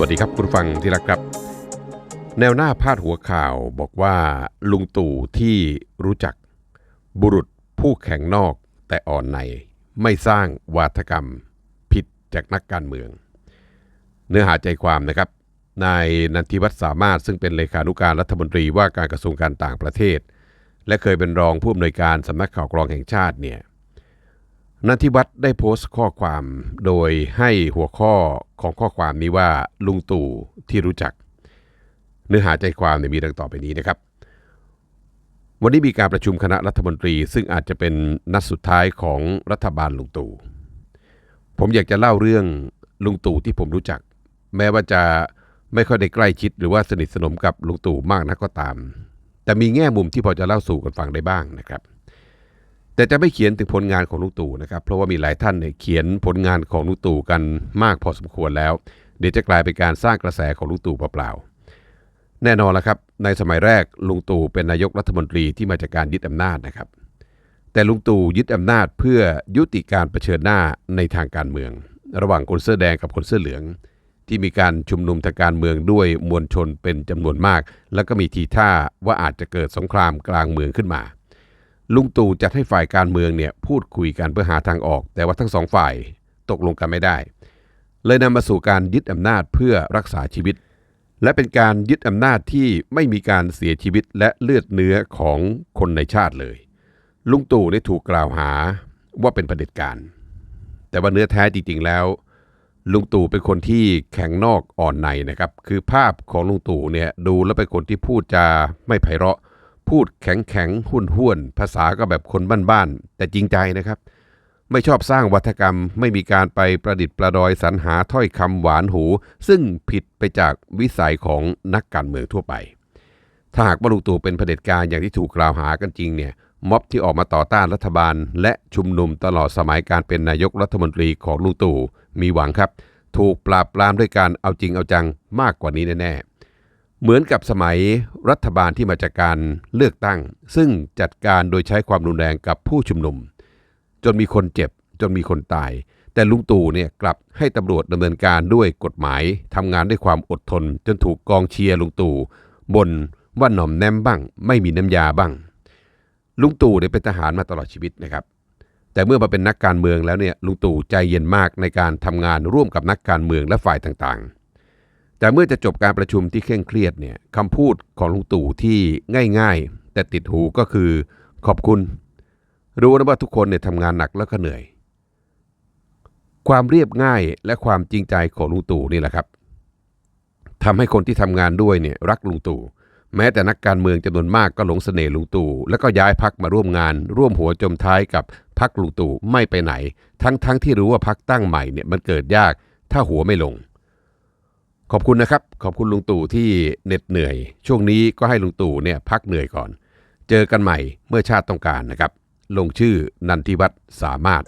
วัสดีครับคุณฟังที่รักครับ แนวหน้าพาดหัวข่าวบอกว่าลุงตู่ที่รู้จักบุรุษผู้แข็งนอกแต่อ่อนใน ไม่สร้างวาทกรรม ผิดจากนักการเมือง เนื้อหาใจความนะครับนายนันทิวัฒน์สามารถซึ่งเป็นเลขานุการรัฐมนตรีว่าการกระทรวงการต่างประเทศ และเคยเป็นรองผู้อำนวยการสำนักข่าวกรองแห่งชาติเนี่ย นันทิวัฒน์ได้โพสต์ข้อความโดยให้หัวข้อของข้อความนี้ว่าลุงตู่ที่รู้จัก เนื้อหาใจความเนี่ยมีดังต่อไปนี้นะครับ วันนี้มีการประชุมคณะรัฐมนตรี ซึ่งอาจจะเป็นนัดสุดท้ายของรัฐบาลลุงตู่ผมอยากจะเล่าเรื่องลุงตู่ที่ผมรู้จัก แม้ว่าจะไม่ค่อยได้ใกล้ชิดหรือว่าสนิทสนมกับลุงตู่มากนักก็ตาม แต่มีแง่มุมที่พอจะเล่าสู่กันฟังได้บ้างนะครับ แต่จะไม่เขียนถึงผลงานของลุงตู่นะครับ เพราะว่ามีหลายท่านเนี่ยเขียนผลงานของลุงตู่กันมากพอสมควรแล้ว เดี๋ยวจะกลายเป็นการสร้างกระแสของลุงตู่เปล่าๆแน่นอนแล้วครับ ในสมัยแรกลุงตู่เป็นนายกรัฐมนตรีที่มาจากการยึดอำนาจนะครับ แต่ลุงตู่ยึดอำนาจเพื่อยุติการเผชิญหน้าในทางการเมือง ระหว่างคนเสื้อแดงกับคนเสื้อเหลือง ที่มีการชุมนุมทางการเมืองด้วยมวลชนเป็นจำนวนมาก แล้วก็มีทีท่าว่าอาจจะเกิดสงครามกลางเมืองขึ้นมา ลุงตู่จัดให้ฝ่ายการเมืองเนี่ยพูดคุยกันเพื่อหาทางออก แต่ว่าทั้งสองฝ่ายตกลงกันไม่ได้ เลยนำมาสู่การยึดอำนาจเพื่อรักษาชีวิต และเป็นการยึดอำนาจที่ไม่มีการเสียชีวิตและเลือดเนื้อของคนในชาติเลย ลุงตู่ได้ถูกกล่าวหาว่าเป็นเผด็จการ แต่ว่าเนื้อแท้จริงๆแล้ว ลุงตู่เป็นคนที่แข็งนอกอ่อนในนะครับ คือภาพของลุงตู่เนี่ยดูแล้วเป็นคนที่พูดจาไม่ไพเราะ พูดแข็งแข็งหุ่นห้วนๆภาษาก็แบบคนบ้านๆแต่จริงใจนะครับ ไม่ชอบสร้างวัฒกรรม ไม่มีการไปประดิษฐ์ประดอยสรรหาถ้อยคำหวานหู ซึ่งผิดไปจากวิสัยของนักการเมืองทั่วไป ถ้าหากว่าลุงตู่เป็นเผด็จการอย่างที่ถูกกล่าวหากันจริงเนี่ยม็อบที่ออกมาต่อต้านรัฐบาล และชุมนุมตลอดสมัยการเป็นนายกรัฐมนตรีของลุงตู่มีหวังครับ ถูกปราบปรามด้วยการเอาจริงเอาจังมากกว่านี้แน่ๆ เหมือนกับสมัยรัฐบาลที่มาจากการเลือกตั้ง ซึ่งจัดการโดยใช้ความรุนแรงกับผู้ชุมนุม จนมีคนเจ็บ จนมีคนตาย แต่ลุงตู่เนี่ยกลับให้ตำรวจดำเนินการด้วยกฎหมายทำงานด้วยความอดทน จนถูกกองเชียร์ลุงตู่บ่นว่าหน่อมแนมบ้าง ไม่มีน้ำยาบ้าง ลุงตู่เนี่ยเป็นทหารมาตลอดชีวิตนะครับ แต่เมื่อมาเป็นนักการเมืองแล้วเนี่ยลุงตู่ใจเย็นมากในการทำงานร่วมกับนักการเมืองและฝ่ายต่างๆ แต่เมื่อจะจบการประชุมที่เคร่งเครียดเนี่ยคำพูดของลุงตู่ที่ง่ายๆ แต่ติดหูก็คือขอบคุณ รู้นะว่าทุกคนเนี่ยทำงานหนักแล้วก็เหนื่อย ความเรียบง่ายและความจริงใจของลุงตู่นี่แหละครับทำให้คนที่ทำงานด้วยเนี่ยรักลุงตู่แม้แต่นักการเมืองจำนวนมากก็หลงเสน่ห์ลุงตู่แล้วก็ย้ายพักมาร่วมงาน ร่วมหัวจมท้ายกับพักลุงตู่ไม่ไปไหน ทั้งๆทที่รู้ว่าพักตั้งใหม่เนี่ยมันเกิดยากถ้าหัวไม่ลง ขอบคุณนะครับ ขอบคุณลุงตู่ที่เหน็ดเหนื่อย ช่วงนี้ก็ให้ลุงตู่เนี่ยพักเหนื่อยก่อน เจอกันใหม่เมื่อชาติต้องการนะครับ ลงชื่อนันทิวัฒน์สามารถ